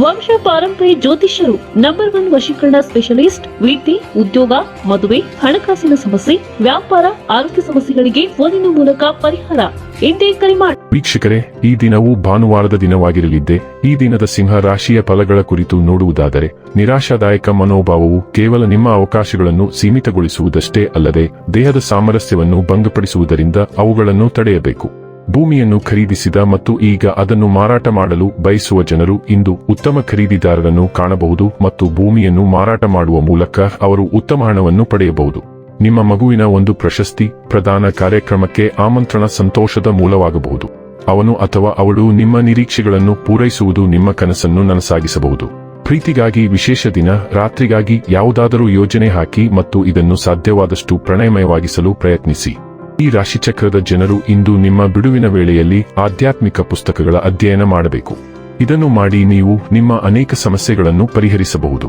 ವಂಶ ಪಾರಂಪರ್ಯ ಜ್ಯೋತಿಷ್ಯರು ನಂಬರ್ ಒನ್ ವಶೀಕರಣ ಸ್ಪೆಷಲಿಸ್ಟ್ ವಿದ್ಯೆ ಉದ್ಯೋಗ, ಮದುವೆ, ಹಣಕಾಸಿನ ಸಮಸ್ಯೆ, ವ್ಯಾಪಾರ, ಆರೋಗ್ಯ ಸಮಸ್ಯೆಗಳಿಗೆ ಫೋನಿನ ಮೂಲಕ ಪರಿಹಾರ. ಇಂದೇ ಕರೆ ಮಾಡಿ ವೀಕ್ಷಕರೇ, ಈ ದಿನವು ಭಾನುವಾರದ ದಿನವಾಗಿರಲಿದ್ದೆ, ಈ ದಿನದ ಸಿಂಹ ರಾಶಿಯ ಫಲಗಳ ಕುರಿತು ನೋಡುವುದಾದರೆ, ನಿರಾಶಾದಾಯಕ ಮನೋಭಾವವು ಕೇವಲ ನಿಮ್ಮ ಅವಕಾಶಗಳನ್ನು ಸೀಮಿತಗೊಳಿಸುವುದಷ್ಟೇ ಅಲ್ಲದೆ, ದೇಹದ ಸಾಮರಸ್ಯವನ್ನು ಭಂಗಪಡಿಸುವುದರಿಂದ ಅವುಗಳನ್ನು ತಡೆಯಬೇಕು. ಭೂಮಿಯನ್ನು ಖರೀದಿಸಿದ ಮತ್ತು ಈಗ ಅದನ್ನು ಮಾರಾಟ ಮಾಡಲು ಬಯಸುವ ಜನರು ಇಂದು ಉತ್ತಮ ಖರೀದಿದಾರರನ್ನು ಕಾಣಬಹುದು ಮತ್ತು ಭೂಮಿಯನ್ನು ಮಾರಾಟ ಮಾಡುವ ಮೂಲಕ ಅವರು ಉತ್ತಮ ಹಣವನ್ನು ಪಡೆಯಬಹುದು. ನಿಮ್ಮ ಮಗುವಿನ ಒಂದು ಪ್ರಶಸ್ತಿ, ಪ್ರದಾನ ಕಾರ್ಯಕ್ರಮಕ್ಕೆ ಆಮಂತ್ರಣ ಸಂತೋಷದ ಮೂಲವಾಗಬಹುದು. ಅವನು ಅಥವಾ ಅವಳು ನಿಮ್ಮ ನಿರೀಕ್ಷೆಗಳನ್ನು ಪೂರೈಸುವುದು ನಿಮ್ಮ ಕನಸನ್ನು ನನಸಾಗಿಸಬಹುದು. ಪ್ರೀತಿಗಾಗಿ ವಿಶೇಷ ದಿನ, ರಾತ್ರಿಗಾಗಿ ಯಾವುದಾದರೂ ಯೋಜನೆ ಹಾಕಿ ಮತ್ತು ಇದನ್ನು ಸಾಧ್ಯವಾದಷ್ಟು ಪ್ರಣಯಮಯವಾಗಿಸಲು ಪ್ರಯತ್ನಿಸಿ. ಈ ರಾಶಿಚಕ್ರದ ಜನರು ಇಂದು ನಿಮ್ಮ ಬಿಡುವಿನ ವೇಳೆಯಲ್ಲಿ ಆಧ್ಯಾತ್ಮಿಕ ಪುಸ್ತಕಗಳ ಅಧ್ಯಯನ ಮಾಡಬೇಕು. ಇದನ್ನು ಮಾಡಿ ನೀವು ನಿಮ್ಮ ಅನೇಕ ಸಮಸ್ಯೆಗಳನ್ನು ಪರಿಹರಿಸಬಹುದು.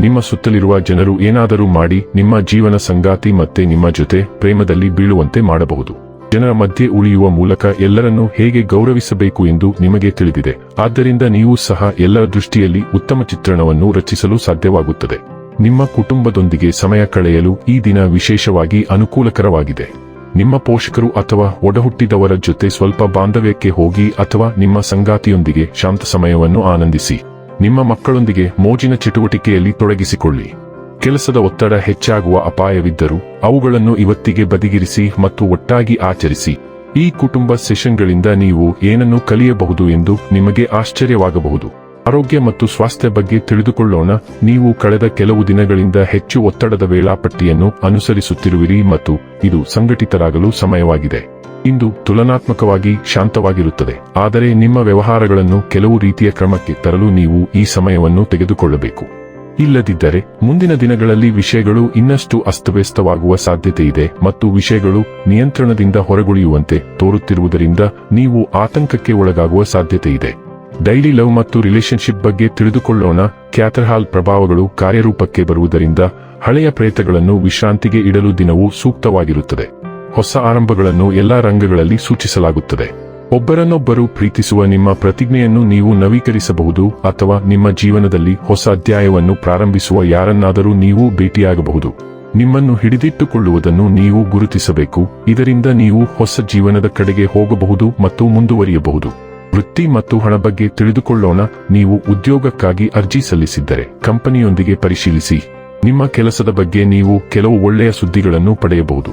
ನಿಮ್ಮ ಸುತ್ತಲಿರುವ ಜನರು ಏನಾದರೂ ಮಾಡಿ ನಿಮ್ಮ ಜೀವನ ಸಂಗಾತಿ ಮತ್ತೆ ನಿಮ್ಮ ಜೊತೆ ಪ್ರೇಮದಲ್ಲಿ ಬೀಳುವಂತೆ ಮಾಡಬಹುದು. ಜನರ ಮಧ್ಯೆ ಉಳಿಯುವ ಮೂಲಕ ಎಲ್ಲರನ್ನೂ ಹೇಗೆ ಗೌರವಿಸಬೇಕು ಎಂದು ನಿಮಗೆ ತಿಳಿದಿದೆ. ಆದ್ದರಿಂದ ನೀವು ಸಹ ಎಲ್ಲರ ದೃಷ್ಟಿಯಲ್ಲಿ ಉತ್ತಮ ಚಿತ್ರಣವನ್ನು ರಚಿಸಲು ಸಾಧ್ಯವಾಗುತ್ತದೆ. ನಿಮ್ಮ ಕುಟುಂಬದೊಂದಿಗೆ ಸಮಯ ಕಳೆಯಲು ಈ ದಿನ ವಿಶೇಷವಾಗಿ ಅನುಕೂಲಕರವಾಗಿದೆ. ನಿಮ್ಮ ಪೋಷಕರು ಅಥವಾ ಒಡಹುಟ್ಟಿದವರ ಜೊತೆ ಸ್ವಲ್ಪ ಬಾಂಧವ್ಯಕ್ಕೆ ಹೋಗಿ ಅಥವಾ ನಿಮ್ಮ ಸಂಗಾತಿಯೊಂದಿಗೆ ಶಾಂತ ಸಮಯವನ್ನು ಆನಂದಿಸಿ. ನಿಮ್ಮ ಮಕ್ಕಳೊಂದಿಗೆ ಮೋಜಿನ ಚಟುವಟಿಕೆಯಲ್ಲಿ ತೊಡಗಿಸಿಕೊಳ್ಳಿ. ಕೆಲಸದ ಒತ್ತಡ ಹೆಚ್ಚಾಗುವ ಅಪಾಯವಿದ್ದರೂ ಅವುಗಳನ್ನು ಇವತ್ತಿಗೆ ಬದಿಗಿರಿಸಿ ಮತ್ತು ಒಟ್ಟಾಗಿ ಆಚರಿಸಿ. ಈ ಕುಟುಂಬ ಸೆಷನ್ಗಳಿಂದ ನೀವು ಏನನ್ನು ಕಲಿಯಬಹುದು ಎಂದು ನಿಮಗೆ ಆಶ್ಚರ್ಯವಾಗಬಹುದು. ಆರೋಗ್ಯ ಮತ್ತು ಸ್ವಾಸ್ಥ್ಯ ಬಗ್ಗೆ ತಿಳಿದುಕೊಳ್ಳೋಣ. ನೀವು ಕಳೆದ ಕೆಲವು ದಿನಗಳಿಂದ ಹೆಚ್ಚು ಒತ್ತಡದ ವೇಳಾಪಟ್ಟಿಯನ್ನು ಅನುಸರಿಸುತ್ತಿರುವಿರಿ ಮತ್ತು ಇದು ಸಂಘಟಿತರಾಗಲು ಸಮಯವಾಗಿದೆ. ಇಂದು ತುಲನಾತ್ಮಕವಾಗಿ ಶಾಂತವಾಗಿರುತ್ತದೆ. ಆದರೆ ನಿಮ್ಮ ವ್ಯವಹಾರಗಳನ್ನು ಕೆಲವು ರೀತಿಯ ಕ್ರಮಕ್ಕೆ ತರಲು ನೀವು ಈ ಸಮಯವನ್ನು ತೆಗೆದುಕೊಳ್ಳಬೇಕು. ಇಲ್ಲದಿದ್ದರೆ, ಮುಂದಿನ ದಿನಗಳಲ್ಲಿ ವಿಷಯಗಳು ಇನ್ನಷ್ಟು ಅಸ್ತವ್ಯಸ್ತವಾಗುವ ಸಾಧ್ಯತೆ ಇದೆ ಮತ್ತು ವಿಷಯಗಳು ನಿಯಂತ್ರಣದಿಂದ ಹೊರಗುಳಿಯುವಂತೆ ತೋರುತ್ತಿರುವುದರಿಂದ ನೀವು ಆತಂಕಕ್ಕೆ ಒಳಗಾಗುವ ಸಾಧ್ಯತೆ ಇದೆ. ಡೈಲಿ ಲವ್ ಮತ್ತು ರಿಲೇಶನ್ಶಿಪ್ ಬಗ್ಗೆ ತಿಳಿದುಕೊಳ್ಳೋಣ. ಕ್ಯಾಥರ್ಹಾಲ್ ಪ್ರಭಾವಗಳು ಕಾರ್ಯರೂಪಕ್ಕೆ ಬರುವುದರಿಂದ ಹಳೆಯ ಪ್ರೇತಗಳನ್ನು ವಿಶ್ರಾಂತಿಗೆ ಇಡಲು ದಿನವು ಸೂಕ್ತವಾಗಿರುತ್ತದೆ. ಹೊಸ ಆರಂಭಗಳನ್ನು ಎಲ್ಲಾ ರಂಗಗಳಲ್ಲಿ ಸೂಚಿಸಲಾಗುತ್ತದೆ. ಒಬ್ಬರನ್ನೊಬ್ಬರು ಪ್ರೀತಿಸುವ ನಿಮ್ಮ ಪ್ರತಿಜ್ಞೆಯನ್ನು ನೀವು ನವೀಕರಿಸಬಹುದು ಅಥವಾ ನಿಮ್ಮ ಜೀವನದಲ್ಲಿ ಹೊಸ ಅಧ್ಯಾಯವನ್ನು ಪ್ರಾರಂಭಿಸುವ ಯಾರನ್ನಾದರೂ ನೀವು ಭೇಟಿಯಾಗಬಹುದು. ನಿಮ್ಮನ್ನು ಹಿಡಿದಿಟ್ಟುಕೊಳ್ಳುವುದನ್ನು ನೀವು ಗುರುತಿಸಬೇಕು. ಇದರಿಂದ ನೀವು ಹೊಸ ಜೀವನದ ಕಡೆಗೆ ಹೋಗಬಹುದು ಮತ್ತು ಮುಂದುವರಿಯಬಹುದು. ವೃತ್ತಿ ಮತ್ತು ಹಣ ಬಗ್ಗೆ ತಿಳಿದುಕೊಳ್ಳೋಣ, ನೀವು ಉದ್ಯೋಗಕ್ಕಾಗಿ ಅರ್ಜಿ ಸಲ್ಲಿಸಿದ್ದರೆ ಕಂಪನಿಯೊಂದಿಗೆ ಪರಿಶೀಲಿಸಿ. ನಿಮ್ಮ ಕೆಲಸದ ಬಗ್ಗೆ ನೀವು ಕೆಲವು ಒಳ್ಳೆಯ ಸುದ್ದಿಗಳನ್ನು ಪಡೆಯಬಹುದು.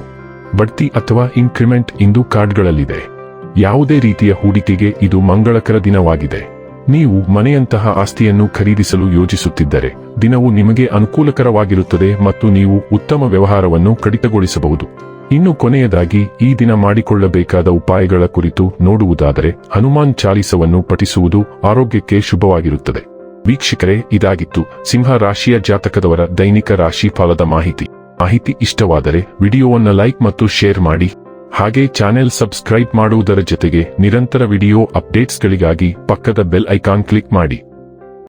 ಬಡ್ತಿ ಅಥವಾ ಇನ್ಕ್ರಿಮೆಂಟ್ ಇಂದು ಕಾರ್ಡ್ಗಳಲ್ಲಿದೆ. ಯಾವುದೇ ರೀತಿಯ ಹೂಡಿಕೆಗೆ ಇದು ಮಂಗಳಕರ ದಿನವಾಗಿದೆ. ನೀವು ಮನೆಯಂತಹ ಆಸ್ತಿಯನ್ನು ಖರೀದಿಸಲು ಯೋಜಿಸುತ್ತಿದ್ದರೆ, ದಿನವು ನಿಮಗೆ ಅನುಕೂಲಕರವಾಗಿರುತ್ತದೆ ಮತ್ತು ನೀವು ಉತ್ತಮ ವ್ಯವಹಾರವನ್ನು ಕಡಿತಗೊಳಿಸಬಹುದು. ಇನ್ನು ಕೊನೆಯದಾಗಿ ಈ ದಿನ ಮಾಡಿಕೊಳ್ಳಬೇಕಾದ ಉಪಾಯಗಳ ಕುರಿತು ನೋಡುವುದಾದರೆ ಹನುಮಾನ್ ಚಾಲಿಸವನ್ನು ಪಠಿಸುವುದು ಆರೋಗ್ಯಕ್ಕೆ ಶುಭವಾಗಿರುತ್ತದೆ. ವೀಕ್ಷಕರೇ, ಇದಾಗಿತ್ತು ಸಿಂಹ ರಾಶಿಯ ಜಾತಕದವರ ದೈನಿಕ ರಾಶಿ ಫಲದ ಮಾಹಿತಿ. ಮಾಹಿತಿ ಇಷ್ಟವಾದರೆ ವಿಡಿಯೋವನ್ನು ಲೈಕ್ ಮತ್ತು ಶೇರ್ ಮಾಡಿ. ಹಾಗೆ ಚಾನೆಲ್ ಸಬ್ಸ್ಕ್ರೈಬ್ ಮಾಡುವುದರ ಜೊತೆಗೆ ನಿರಂತರ ವಿಡಿಯೋ ಅಪ್ಡೇಟ್ಸ್ಗಳಿಗಾಗಿ ಪಕ್ಕದ ಬೆಲ್ ಐಕಾನ್ ಕ್ಲಿಕ್ ಮಾಡಿ.